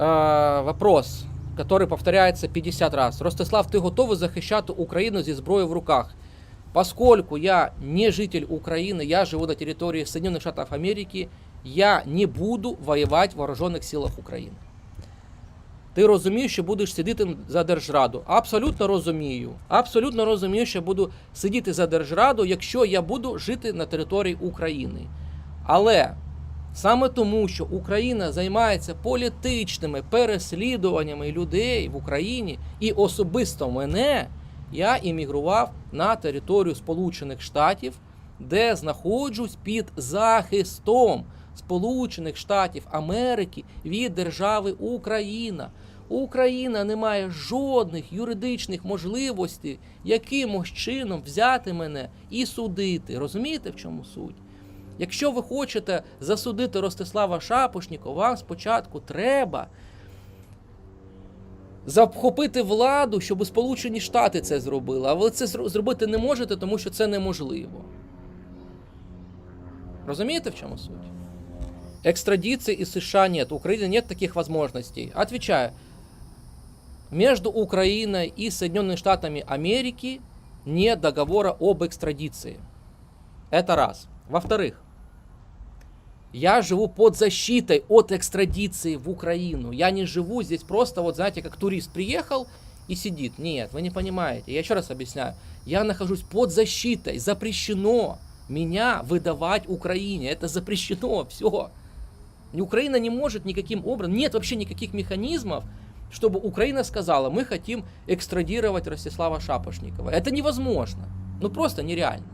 Е, вопрос, который повторяется 50 раз. Ростислав, ти готовий захищати Україну зі зброєю в руках? Поскольку я не житель Украины, я живу на территории Соединенных Штатов Америки, я не буду воювати в вооружених силах України. Ти розумієш, що будеш сидіти за держраду? Абсолютно розумію. Абсолютно розумію, що буду сидіти за держраду, якщо я буду жити на території України. Але саме тому, що Україна займається політичними переслідуваннями людей в Україні і особисто мене, я іммігрував на територію Сполучених Штатів, де знаходжусь під захистом Сполучених Штатів Америки від держави Україна. Україна не має жодних юридичних можливостей якимось чином взяти мене і судити. Розумієте, в чому суть? Якщо ви хочете засудити Ростислава Шапошнікова, вам спочатку треба захопити владу, щоб Сполучені Штати це зробили. А ви це зро- зробити не можете, тому що це неможливо. Розумієте, в чому суть? Экстрадиции из США нет. У Украины нет таких возможностей. Отвечаю. Между Украиной и Соединенными Штатами Америки нет договора об экстрадиции. Это раз. Во-вторых, я живу под защитой от экстрадиции в Украину. Я не живу здесь просто, вот знаете, как турист приехал и сидит. Нет, вы не понимаете. Я еще раз объясняю. Я нахожусь под защитой. Запрещено меня выдавать Украине. Это запрещено. Все. Украина не может никаким образом, нет вообще никаких механизмов, чтобы Украина сказала, мы хотим экстрадировать Ростислава Шапошникова. Это невозможно. Ну просто нереально.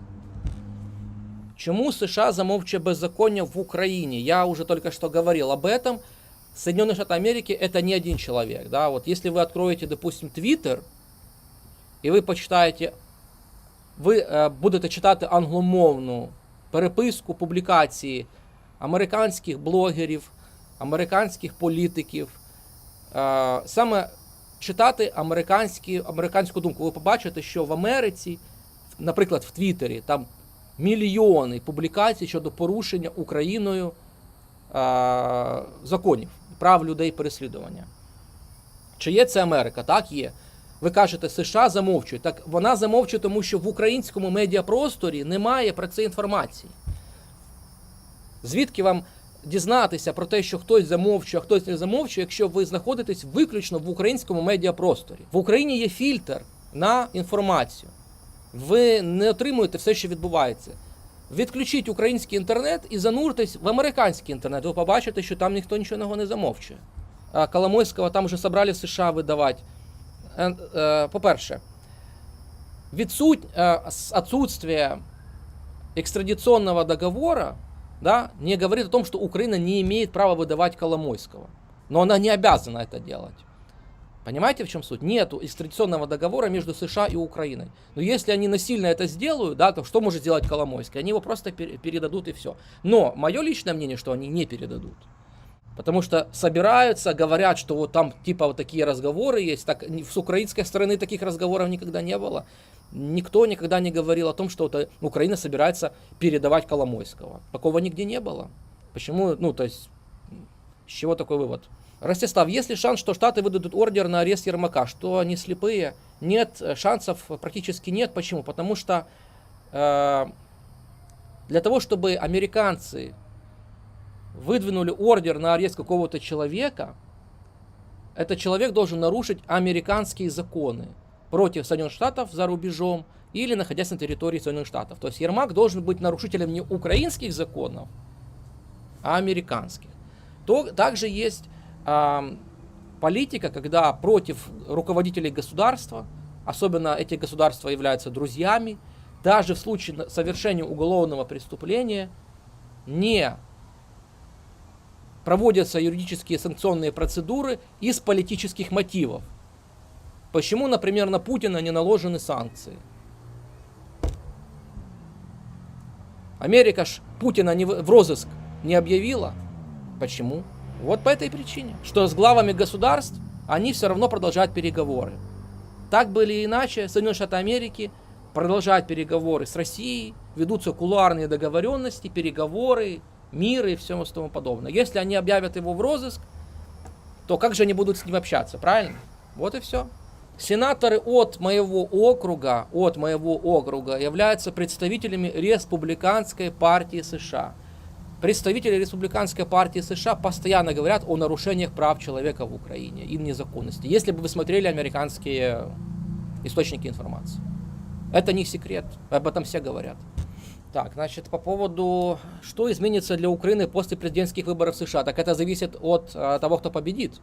Чему США замовчує беззаконие в Украине? Я уже только что говорил об этом. Соединенные Штаты Америки это не один человек. Да? Вот если вы откроете, допустим, Твиттер, і ви почитаєте, ви е, будете читати англомовну переписку, публікації американських блогерів, американських політиків, е, саме читати американські, американську думку. Ви побачите, що в Америці, наприклад, в Твіттері, там мільйони публікацій щодо порушення Україною е, законів, прав людей переслідування. Чи є це Америка? Так, є. Ви кажете, США замовчує. Так вона замовчує, тому що в українському медіапросторі немає про це інформації. Звідки вам дізнатися про те, що хтось замовчує, а хтось не замовчує, якщо ви знаходитесь виключно в українському медіапросторі? В Україні є фільтр на інформацію Ви не отримуєте все, що відбувається. Відключіть український інтернет і зануртесь в американський інтернет. Ви побачите, що там ніхто нічого не замовчує. А Коломойського там вже собрали в США видавати. Е, е, По-перше, відсуть, е, с- отсутствие экстрадиционного договора да, не говорит о том, что Украина не имеет права выдавать Коломойского. Но она не обязана это делать. Понимаете, в чем суть? Нету экстрадиционного договора между США и Украиной. Но если они насильно это сделают, да, то что может сделать Коломойский? Они его просто пере- передадут и все. Но мое личное мнение, что они не передадут. Потому что собираются, говорят, что вот там типа вот такие разговоры есть. Так, с украинской стороны таких разговоров никогда не было. Никто никогда не говорил о том, что это Украина собирается передавать Коломойского. Такого нигде не было. Почему, ну, то есть, с чего такой вывод? Ростислав, есть ли шанс, что Штаты выдадут ордер на арест Ермака? Что они слепые? Нет, э, шансов практически нет. Почему? Потому что э, для того, чтобы американцы выдвинули ордер на арест какого-то человека, этот человек должен нарушить американские законы против Соединенных Штатов за рубежом или находясь на территории Соединенных Штатов. То есть Ермак должен быть нарушителем не украинских законов, а американских. То, также есть политика, когда против руководителей государства, особенно эти государства являются друзьями, даже в случае совершения уголовного преступления не проводятся юридические санкционные процедуры из политических мотивов. Почему, например, на Путина не наложены санкции? Америка ж Путина не в розыск не объявила. Почему? Вот по этой причине. Что с главами государств они все равно продолжают переговоры. Так бы или иначе, Соединенные Штаты Америки продолжают переговоры с Россией, ведутся кулуарные договоренности, переговоры, мир и все тому подобное. Если они объявят его в розыск, то как же они будут с ним общаться, правильно? Вот и все. Сенаторы от моего округа, от моего округа являются представителями Республиканской партии США. Представители Республиканской партии США постоянно говорят о нарушениях прав человека в Украине и незаконности. Если бы вы смотрели американские источники информации. Это не секрет, об этом все говорят. Так, значит, по поводу, что изменится для Украины после президентских выборов в США, так это зависит от а, того, кто победит.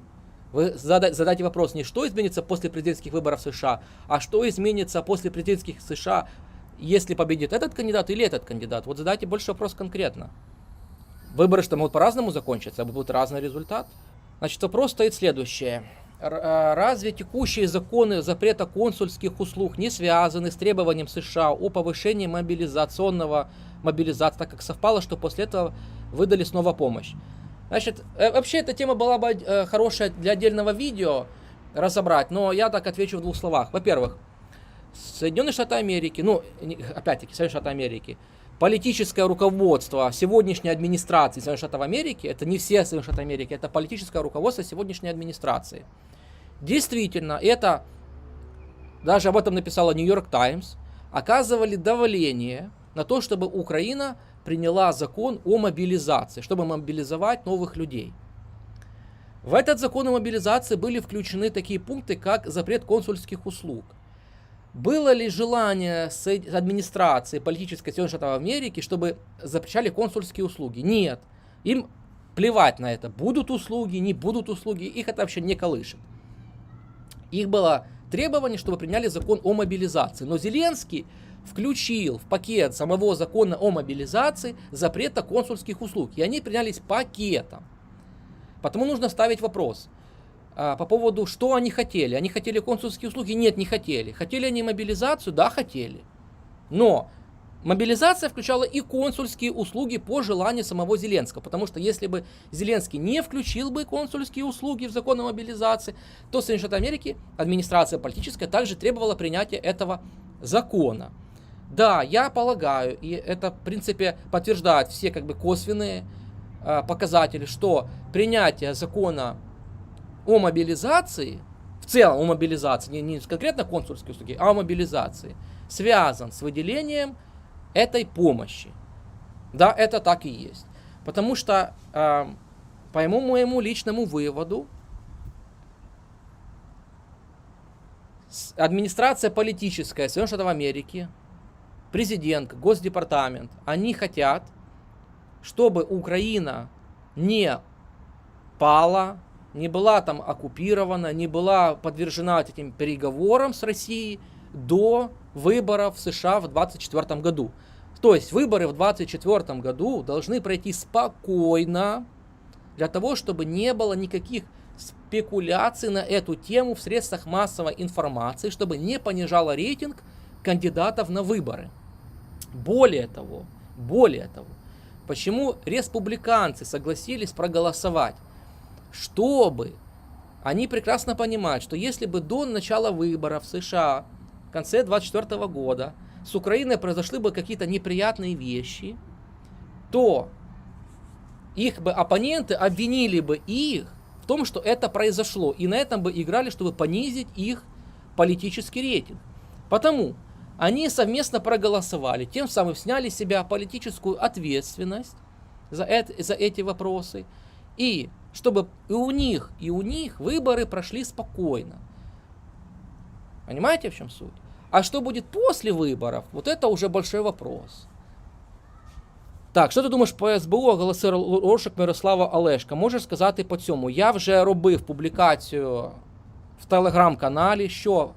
Вы зада- задайте вопрос не что изменится после президентских выборов в США, а что изменится после президентских США, если победит этот кандидат или этот кандидат. Вот задайте больше вопрос конкретно. Выборы что могут по-разному закончиться, будет разный результат. Значит, вопрос стоит следующее. Э, разве текущие законы запрета консульских услуг не связаны с требованием США о повышении мобилизационного мобилизации, так как совпало, что после этого выдали снова помощь? Значит, э, вообще эта тема была бы э, хорошая для отдельного видео разобрать, но я так отвечу в двух словах. Во-первых, Соединенные Штаты Америки, ну, опять-таки, Соединенные Штаты Америки, политическое руководство сегодняшней администрации Соединенных Штатов Америки, это не все Соединенные Штаты Америки, это политическое руководство сегодняшней администрации – Действительно, это, даже об этом написала Нью-Йорк Таймс, оказывали давление на то, чтобы Украина приняла закон о мобилизации, чтобы мобилизовать новых людей. В этот закон о мобилизации были включены такие пункты, как запрет консульских услуг. Было ли желание с администрации политической Соединенных Штатов Америки, чтобы запрещали консульские услуги? Нет. Им плевать на это. Будут услуги, не будут услуги, их это вообще не колышет. Их было требование, чтобы приняли закон о мобилизации. Но Зеленский включил в пакет самого закона о мобилизации запрета консульских услуг. И они принялись пакетом. Потому нужно ставить вопрос а, по поводу, что они хотели. Они хотели консульские услуги? Нет, не хотели. Хотели они мобилизацию? Да, хотели. Но Мобилизация включала и консульские услуги по желанию самого Зеленского, потому что если бы Зеленский не включил бы консульские услуги в закон о мобилизации, то Соединенные Штаты Америки, администрация политическая, также требовала принятия этого закона. Да, я полагаю, и это в принципе подтверждает все как бы косвенные э, показатели, что принятие закона о мобилизации, в целом о мобилизации, не, не конкретно консульские услуги, а о мобилизации, связан с выделением этой помощи. Да, это так и есть. Потому что, э, по моему личному выводу, администрация политическая Соединенных Штатов Америки, президент, Госдепартамент, они хотят, чтобы Украина не пала, не была там оккупирована, не была подвержена этим переговорам с Россией до выборов в США в 2024 году. То есть выборы в 2024 году должны пройти спокойно, для того, чтобы не было никаких спекуляций на эту тему в средствах массовой информации, чтобы не понижало рейтинг кандидатов на выборы. Более того, более того, почему республиканцы согласились проголосовать, чтобы они прекрасно понимают, что если бы до начала выборов в США в конце 2024 года с Украиной произошли бы какие-то неприятные вещи, то их бы оппоненты обвинили бы их в том, что это произошло, и на этом бы играли, чтобы понизить их политический рейтинг. Потому они совместно проголосовали, тем самым сняли с себя политическую ответственность за, это, за эти вопросы, и чтобы и у них, и у них выборы прошли спокойно. Понимаете, в чем суть? А что будет после выборов, вот это уже большой вопрос. Так, що ти думаєш по СБУ оголосив розшук Мирослава Олешка? Можеш сказати по цьому? Я вже робив публікацію в телеграм-каналі, що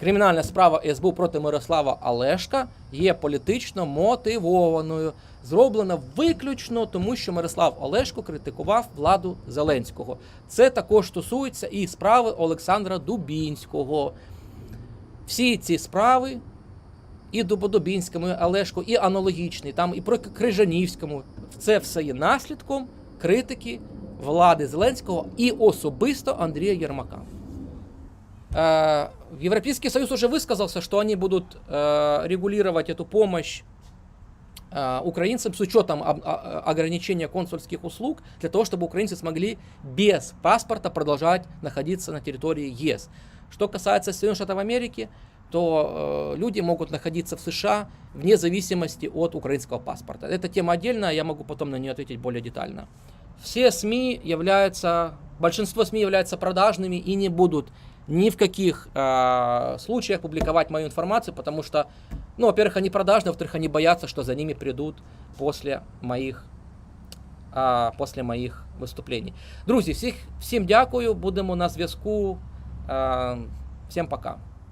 кримінальна справа СБУ проти Мирослава Олешка є політично мотивованою. Зроблена виключно тому, що Мирослав Олешко критикував владу Зеленського. Це також стосується і справи Олександра Дубінського. Всі ці справи, і Дубодобінському, і Олешко, і аналогічний, там і про Крижанівському, це все є наслідком критики влади Зеленського і особисто Андрія Єрмака. Э, Европейский Союз уже высказался, что они будут э, регулировать эту помощь э, украинцам с учетом ограничения консульских услуг, для того, чтобы украинцы смогли без паспорта продолжать находиться на территории ЕС. Что касается Соединенных Штатов Америки, то э, люди могут находиться в США вне зависимости от украинского паспорта. Эта тема отдельная, я могу потом на нее ответить более детально. Все СМИ являются, большинство СМИ являются продажными и не будут ни в каких э, случаях публиковать мою информацию, потому что, ну, во-первых, они продажные, во-вторых, они боятся, что за ними придут после моїх, а, после моїх виступлень. Друзі, всіх, всім дякую, будемо на зв'язку. Е, всім пока.